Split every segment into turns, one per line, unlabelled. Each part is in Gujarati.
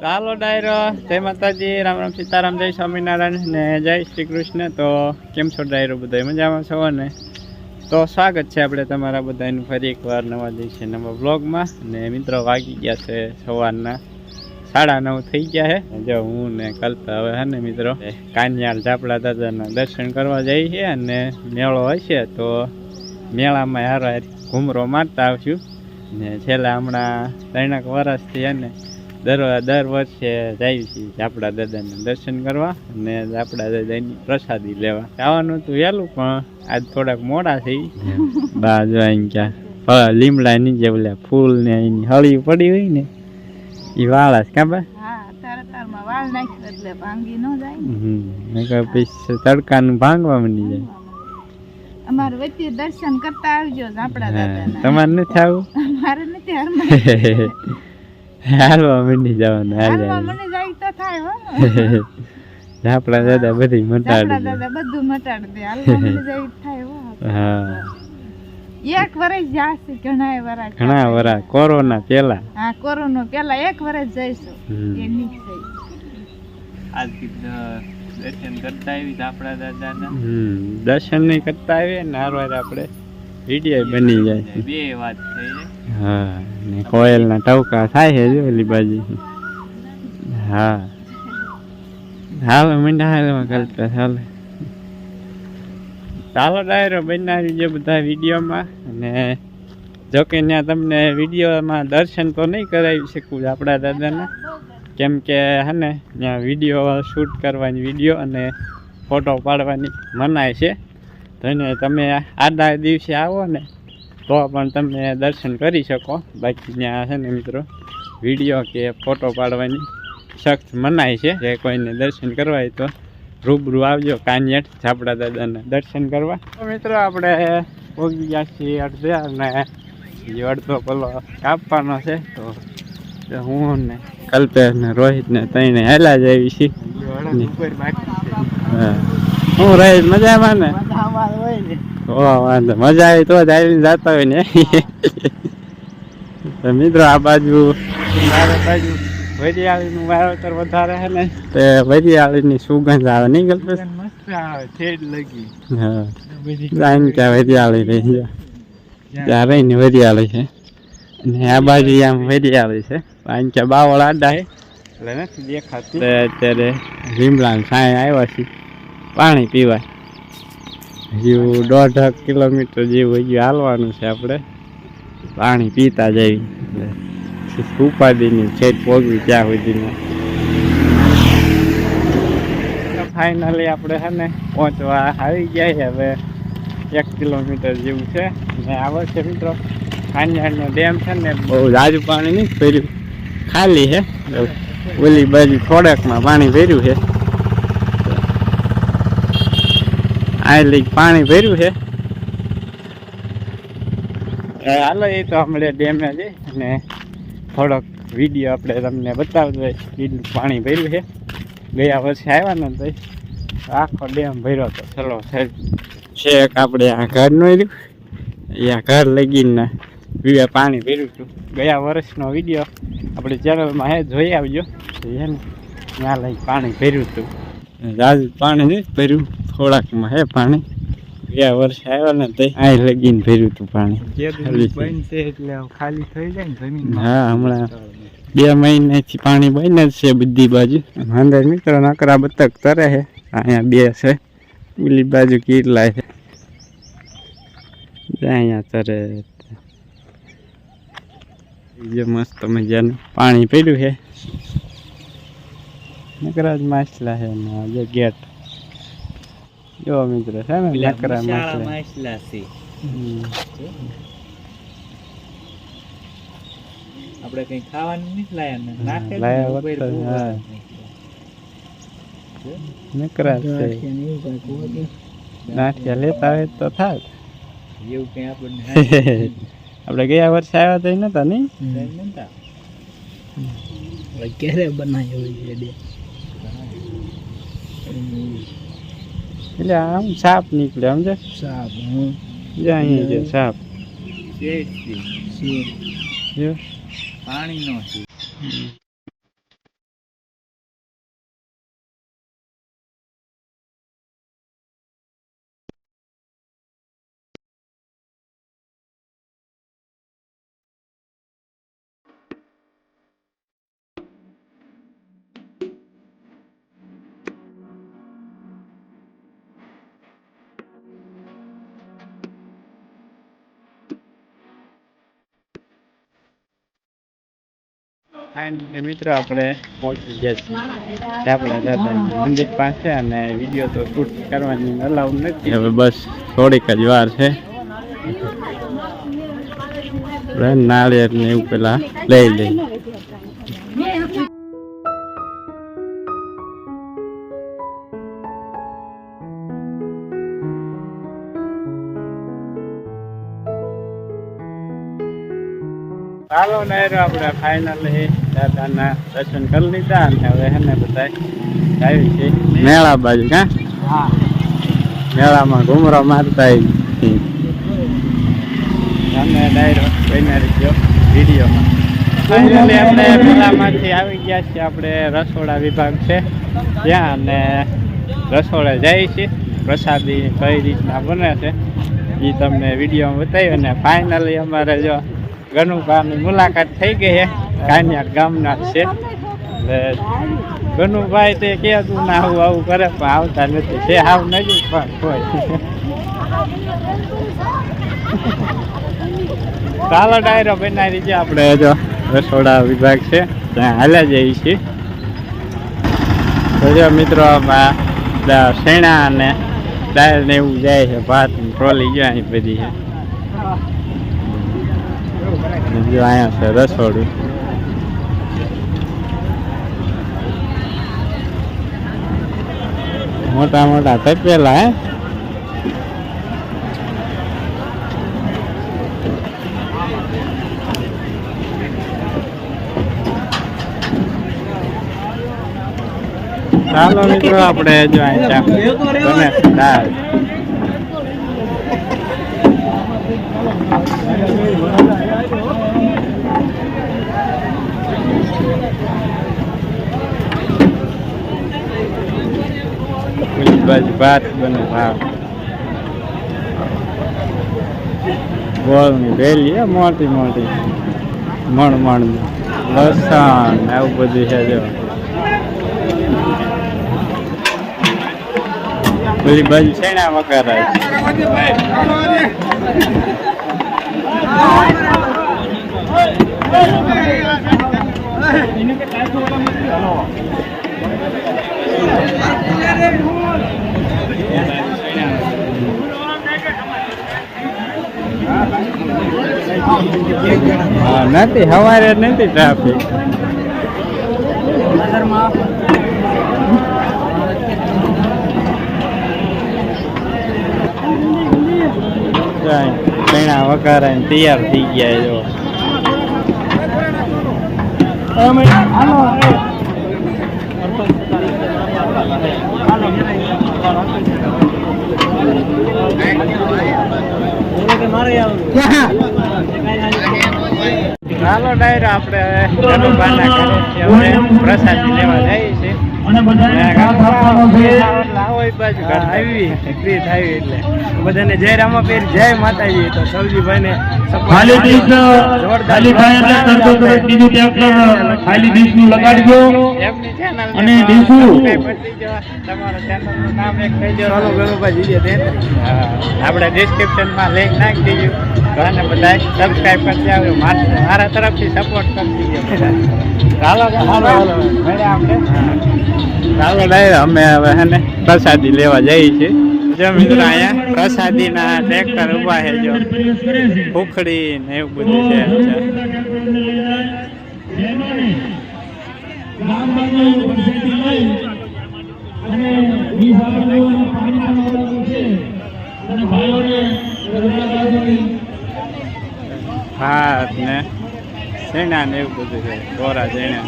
ચાલો ડાયરો, જય માતાજી, રામ રામ સીતારામ, જય સ્વામિનારાયણ ને જય શ્રી કૃષ્ણ. તો કેમ છો ડાયરો, બધા મજામાં છો? ને તો સ્વાગત છે આપણે તમારા બધાનું ફરી એકવાર નવા દિવસે નવા બ્લોગમાં ને મિત્રો વાગી ગયા છે સવારના, સાડા નવ થઈ ગયા છે. જો હું ને કલ્પા હવે હે ને મિત્રો કાન્યાળ ઝાપડા દાદાના દર્શન કરવા જઈએ છીએ અને મેળો હશે તો મેળામાં હારો ઘૂમરો મારતા આવશું. ને છેલ્લા હમણાં ત્રણેક વર્ષથી હે ને દર દર વર્ષે જાય છીએ ઝાપડા દાદાને દર્શન કરવા અને ઝાપડા દાદાની પ્રસાદી લેવા. જવાનું હતું વહેલું પણ આજ થોડાક મોડા થઈ. બાજુ જો અહીં ક્યાં લીમડા નીચે ઓલા ફૂલ ને એની હળી પડી હોય ને એ વાળા છે કાં બા?
હા તારા તારમાં વાળ નાખ્યો એટલે ભાંગી ન જાય. ને.
હમ નકર પછી તડકાનું ભાંગવા માંડી જાય.
અમારે વચ્ચે દર્શન કરતા આવજો ઝાપડા
હા, તમારે નથી આવું?
મારે નથી.
હાલવા માંડી જવાનું હાલ
હાલમાં મને જાય તો થાય હો.
ઝાપડા દાદા બધી
ઝાપડા
મટાડી
દાદા બધું મટાડી દે. હાલમાં મને જાય થાય હો.
હા.
એક વર્ષ જાશે ઘણા વર્ષ
ઘણા વરા કોરોના પેલા
હા કોરોના પેલા એક વર્ષ જઈશું. એ નહીં થઈ.
આજ દર્શન કરતા આવી આપણા દાદાના. હમ દર્શન નહીં કરતા આવીએ ને હારવાર આપણે. વીડિયો બની જાય. બે વાત થઈ હા ને કોયલના ટવકા થાય છે જો ઓલી બાજુ. હા. હાલ મીંડા હાલો કરતા હાલો ચાલો ડાયરો બનાવી જે બધા વિડીયોમાં. અને જો કે ત્યાં તમને વિડીયોમાં દર્શન તો નહીં કરાવી શકું આપણા દાદાના. કેમ કે હે ને ત્યાં વીડિયો શૂટ કરવાની વીડિયો અને ફોટો પાડવાની મનાય છે. તો તમે આડા દિવસે આવો ને તો પણ તમે દર્શન કરી શકો. બાકી ત્યાં છે ને મિત્રો વીડિયો કે ફોટો પાડવાની સખ્ત મનાય છે. જે કોઈને દર્શન કરવા હોય તો રૂબરૂ આવજો કાનિયટ છાપડા દાદાના દર્શન કરવા. તો મિત્રો આપણે પોગી ગયા છીએ અડધે અને અડધો પેલો કાપવાનો છે. તો હું ને કલ્પેશ ને રોહિત ને તઈને હેલા જ આવી છી. હા રહી? મજામાં ને? વાંધો. મજા આવી તો જ આવીને જતા હોય ને. મિત્રો આ બાજુ મારા બાજુ વરિયાળીનું વાવેતર વધારે છે ને. તે વરિયાળીની સુગંધ આવે નહીં કલ્પેશ?
મસ્ત આવે ઠેડ લગી.
હા. ત્યાં વરિયાળી રહી છે. ત્યાં રહીને વરિયાળી છે. ને આ બાજુ આમ વરિયાળી છે. ત્યાં બાવળ આડા છે. એટલે નથી દેખાતી. અત્યારે લીમડા સાંય આવ્યા છે પાણી પીવાય. હજુ દોઢ કિલોમીટર જેવું હજુ હાલવાનું છે આપણે. પાણી પીતા જઈ ઉપાધિની છેટ પોગવી ત્યાં સુધીમાં. ફાઇનલી આપણે છે ને પહોંચવા આવી ગયા છે હવે એક કિલોમીટર જેવું છે. ને આવે છે મિત્રો ખાંજાણનો ડેમ છે ને બહુ જાજુ પાણી નહીં ભર્યું. ખાલી છે. ઓલી બાજુ થોડાકમાં પાણી ભર્યું છે. આ લઈ પાણી ભર્યું છે. હાલો એ તો હમણાં ડેમે જઈ અને થોડોક વીડિયો આપણે તમને બતાવતો હોય કેટલું પાણી ભર્યું છે. ગયા વર્ષે આવ્યા ને તો આખો ડેમ ભર્યો હતો ચલો છે છેક આપણે આ ઘરનું રહ્યું. અહીંયા આ ઘર લગીને વિવે પાણી ભર્યું હતું ગયા વર્ષનો વીડિયો આપણી ચેનલમાં હે જોઈ આવજો. એને ત્યાં લઈ પાણી ભર્યું હતું. જાજુ પાણી નહીં ભર્યું. થોડાકમાં હે પાણી? ગયા વર્ષે આવ્યા ને તે. આ લગીને ભર્યું હતું પાણી.
એટલે ખાલી થઈ જાય ને જમીન
હા હમણાં બે મહિનાથી પાણી બને જ છે બધી બાજુ. અંદર મિત્રો નકરા બતક તરે છે. અહીંયા બે છે. પેલી બાજુ કેટલા છે. અહીંયા તરે બીજો મસ્ત મજાનું પાણી પડ્યું છે. નકરા જ માછલા છે ને આ જે ગેટ. જો મિત્રો છે ને નકરા માછલા હમ.
આપણે કઈ ખાવાનું નથી લાયા ને
લાયા હા. નકરા છે નાઠિયા લેતા હોય તો થાય
એવું કઈ આપણને
આપણે ગયા વર્ષે આવ્યા તો નતા નહીં
નતા.
ક્યારે બનાવ્યો
એટલે આમ સાપ નીકળે સમજે?
સાપ
જો અહીંયા જો સાપ.
શેઠ છે.
જો.
પાણી નો છે
ફાઇનલી મિત્રો આપણે પહોંચી ગયા છીએ. આપણે મંદિર પાસે અને વીડિયો તો શૂટ કરવાની અલાઉ નથી. હવે બસ થોડીક જ વાર છે. નાળિયેર ને એવું પેલા લઈ લઈ ચાલો નાયરો આપણે ફાઇનલી દાદાના દર્શન કરી લીધા અને હવે એને બધા આવી છે. મેળા બાજુ હા?
હા.
મેળામાં ઘુમરો મારતા આવી અને ડાયરો બનાવી ગયો વિડીયોમાં. ફાઇનલી આપણે મેળામાંથી આવી ગયા છીએ આપણે રસોડા વિભાગ છે. ત્યાં અને રસોડા જઈએ છીએ પ્રસાદી કઈ રીતના બને છે એ તમને વિડીયોમાં બતાવ્યું અને ફાઇનલી અમારે જો ગનુભાની મુલાકાત થઈ ગઈ છે કાન્યા ગામના છે. એટલે ગનુભાઈ તે કે તું ના આવું આવું કરે, પણ આવતા નથી. તે આવ નથી પણ કોઈ. ચાલો, ડાયરો બનાવી છે આપણે જો. રસોડા વિભાગ છે. ત્યાં હાલ્યા જઈએ છીએ તો જો મિત્રો શેણા અને ડાયર ને એવું જાય છે. ભાત ટ્રોલી જાય બધી છે. ને જો અહીંયા છે રસોડું મોટા મોટા તપેલા હે ચાલો મિત્રો આપણે જો અહીંયા બને છે દાળ બાજુ ભાત બને ભાત ગોળની ભેલી મોટી મોટી. મણ મણ લસણ ને આવું બધું છે, જો. પેલી બાજુ છેણા વઘારાય છે હા નથી સવારે નથી ટ્રાફિક પૈણા વઘારાય તૈયાર થઈ ગયા જો. ચાલો ડાયરો આપણે હવે પ્રસાદી લેવા જઈએ છીએ.
બધાને
થાય એટલે.
બધાને જય જય માતાજી. તો સૌજીભાઈને
ખાલી ડીશ ખાલી થાય એટલે તરતો તરત બીજું ટ્રેક્ટર ખાલી ડીશનું લગાડજો
એમની ચેનલ
અને બીજું?
તમારા ચેનલનું નામ એક કહી દો.
ત્યાં
હા, આપણે ડિસ્ક્રિપ્શનમાં લિંક નાખી તો આને બધા સબસ્ક્રાઈબ કરતી આવ્યો મારા તરફથી સપોર્ટ કરતી દીધો ચાલો ચાલો આપણે. ચાલો અમે હવે હે ને પ્રસાદી લેવા જઈએ છીએ. જો મિત્રો અહીંયા પ્રસાદીના ટ્રેક્ટર ઊભા છે જો. ઉખડી ને એવું બધું છે. ભાત ને શેણા ને એવું બધું છે. ગોરા શેણા.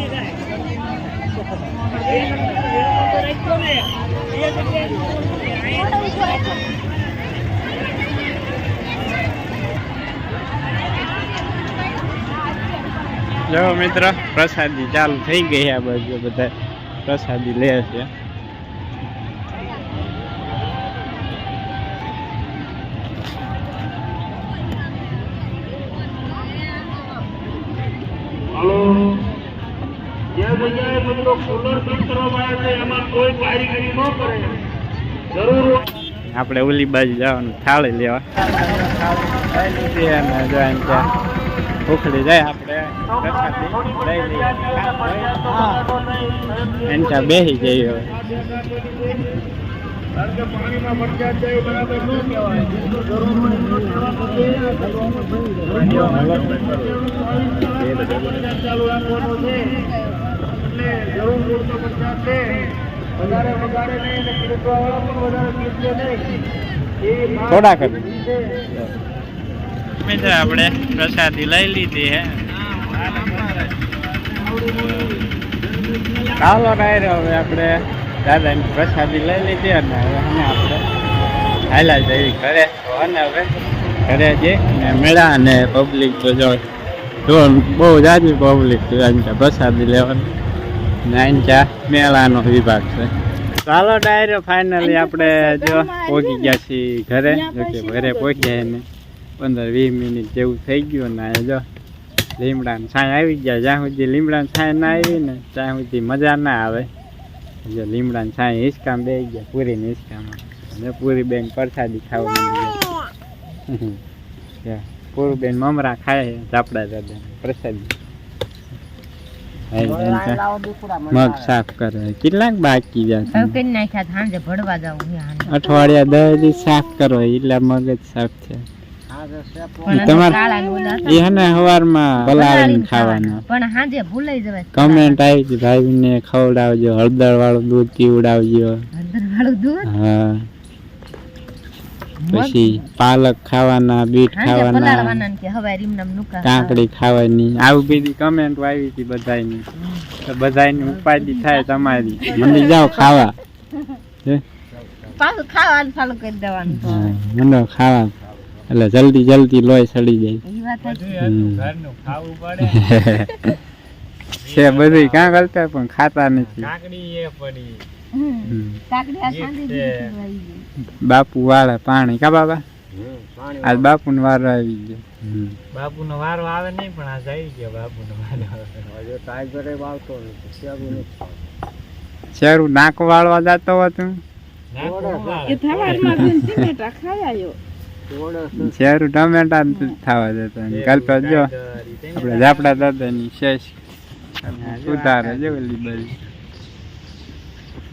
જો મિત્ર પ્રસાદી ચાલુ થઈ ગઈ આ બાજુ બધા પ્રસાદી લે છે
હાલો જે જગ્યાએ મિત્રો કુલર ફિટ કરવામાં આવે છે એમાં કોઈ કારીગરી ન કરે. જરૂર
આપણે ઓલી બાજુ જવાનું થાળી લેવા. ઉખડી જાય આપણે. એનકા બેસી જઈએ હવે.
જરૂર પૂરતો છે વધારે વધારે નહીં અને પીરસવાવાળા પણ વધારે પીરસે નહીં એ ભાવ
થોડા કરી.
છે.
મિત્ર આપણે પ્રસાદી લઈ લીધી હે ચાલો ડાયરો હવે આપણે દાદાની પ્રસાદી લઈ લીધી અને હવે અમે આપણે હાલા જઈ ઘરે અને હવે ઘરે જઈ ને મેળા અને પબ્લિક તો જો જો બહુ જાજી પબ્લિક છે પ્રસાદી લેવાની ને અહીં ત્યાં મેળાનો વિભાગ છે ચાલો ડાયરો ફાઇનલી આપણે જો પહોંચી ગયા છીએ ઘરે જો કે ઘરે પહોંચ્યા ને પંદર વીસ મિનિટ જેવું થઈ ગયું ને આ જો લીમડાની છાંય આવી ગયા જ્યાં સુધી લીમડાની છાંય ના આવી ને ત્યાં સુધી મજા ના આવે જો લીમડાની છાંય હિંચકામાં બે ગયા પૂરીની હિંચકામાં અને પૂરી બેન પ્રસાદી ખાવા પૂરું ગયા પૂરી બેન મમરા ખાય છે ચાપડા દાદા પ્રસાદી મગ સાફ કરે. કેટલાક બાકી જાય
કરી નાખ્યા સાંજે ભરવા જાઉં
અઠવાડિયા દસ દિવસ સાફ કરો એટલે મગજ જ સાફ છે. ખવડાવજો હળદર વાળું દૂધ પીવડાવજો.
હળદર વાળું દૂધ?
હા. પછી પાલક ખાવાના બીટ ખાવાના
કે
કાકડી ખાવાની. આવું બધી કમેન્ટ આવી હતી બધાની તો બધાની ઉપાધિ થાય તમારી. મને જાઓ ખાવા. મંડો ખાવા એટલે જલ્દી જલ્દી લોહી સડી જાય.
એ વાત સાચી.
હમ.
ઘરનું ખાવું પડે.
છે બધું ક્યાં કરતા પણ ખાતા નથી.
કાકડી એ પડી.
બાપુ વાળે પાણી. કા બાબા? આજ બાપુ નો વારો આવી ગયો. બાપુ
નો વારો આવે નહીં પણ આજ આવી ગયો બાપુનો વારો. ટાઈગર વાવતો નથી
શેરું નાક વાળવા જતો હતો
તું? ટમેટા
થવા જતા ને જો આપણે ઝાપડા શેષ. સુધારે જો ઓલી બાજુ.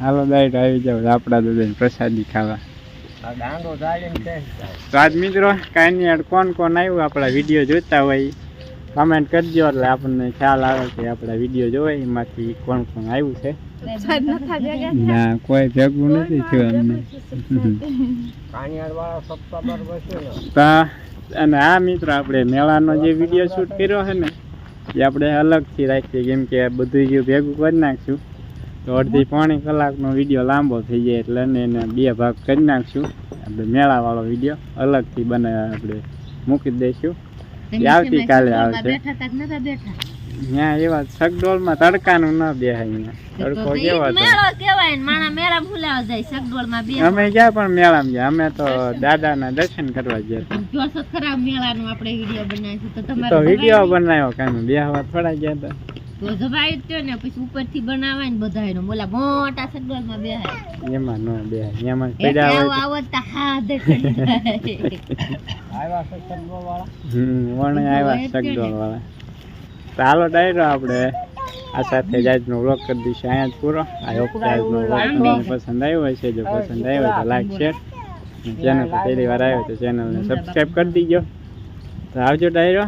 હાલો દાઈટ આવી જાવ ઝાપડા દાદાની પ્રસાદી ખાવા. તો આજ મિત્રો કાંઈ નહીં કોણ કોણ આવ્યું આપણા વીડિયો જોતા હોય કમેન્ટ કરજો એટલે આપણને ખ્યાલ આવે કે આપણા વીડિયો જોવાય એમાંથી કોણ કોણ આવ્યું છે. ના કોઈ ભેગું નથી થયું અમને. અને આ મિત્રો આપણે મેળાનો જે વીડિયો શૂટ કર્યો છે ને એ આપણે અલગથી રાખીએ કેમ કે બધું જે ભેગું કરી નાખશું. તો અડધી પોણી કલાકનો વીડિયો લાંબો થઈ જાય એટલે એને બે ભાગ કરી નાખશું. આપણે મેળાવાળો વીડિયો અલગથી બને આપણે મૂકી દઈશું. આવતીકાલે આવશે. ત્યાં એવા સગડોળમાં તડકાનું ના બેહાય તડકો કેવો હતો અમે ક્યાં પણ મેળામાં ગયા. અમે તો દાદાના દર્શન કરવા ગયા
તો
વીડિયો બનાવ્યો કાંઈ બેહવા થોડા ગયા હતા.
તો જવાય જ ને પછી ઉપરથી બનાવાય ને બધાયનો. બોલા મોટા સગડોળમાં બેહાય.
એમાં ન બેહાય એમાં
એટલે
પડ્યા
આવું હાથ ચડી જાય.
આવ્યા છે વાળા
હમ વણે આવ્યા
હોય જ તે ને.
વાળા ચાલો ડાયરો આપણે. આ સાથે જ આજનો વ્લોગ કરી દઈશું. અહીંયા જ પૂરો. આઈ હોપ કે આજનો વ્લોગ તમને પસંદ આવ્યો હશે જો પસંદ આવ્યો તો લાઈક શેર ચેનલ પર પહેલી વાર આવ્યો તો ચેનલને સબસ્ક્રાઈબ કરી દીજો. તો આવજો ડાયરો.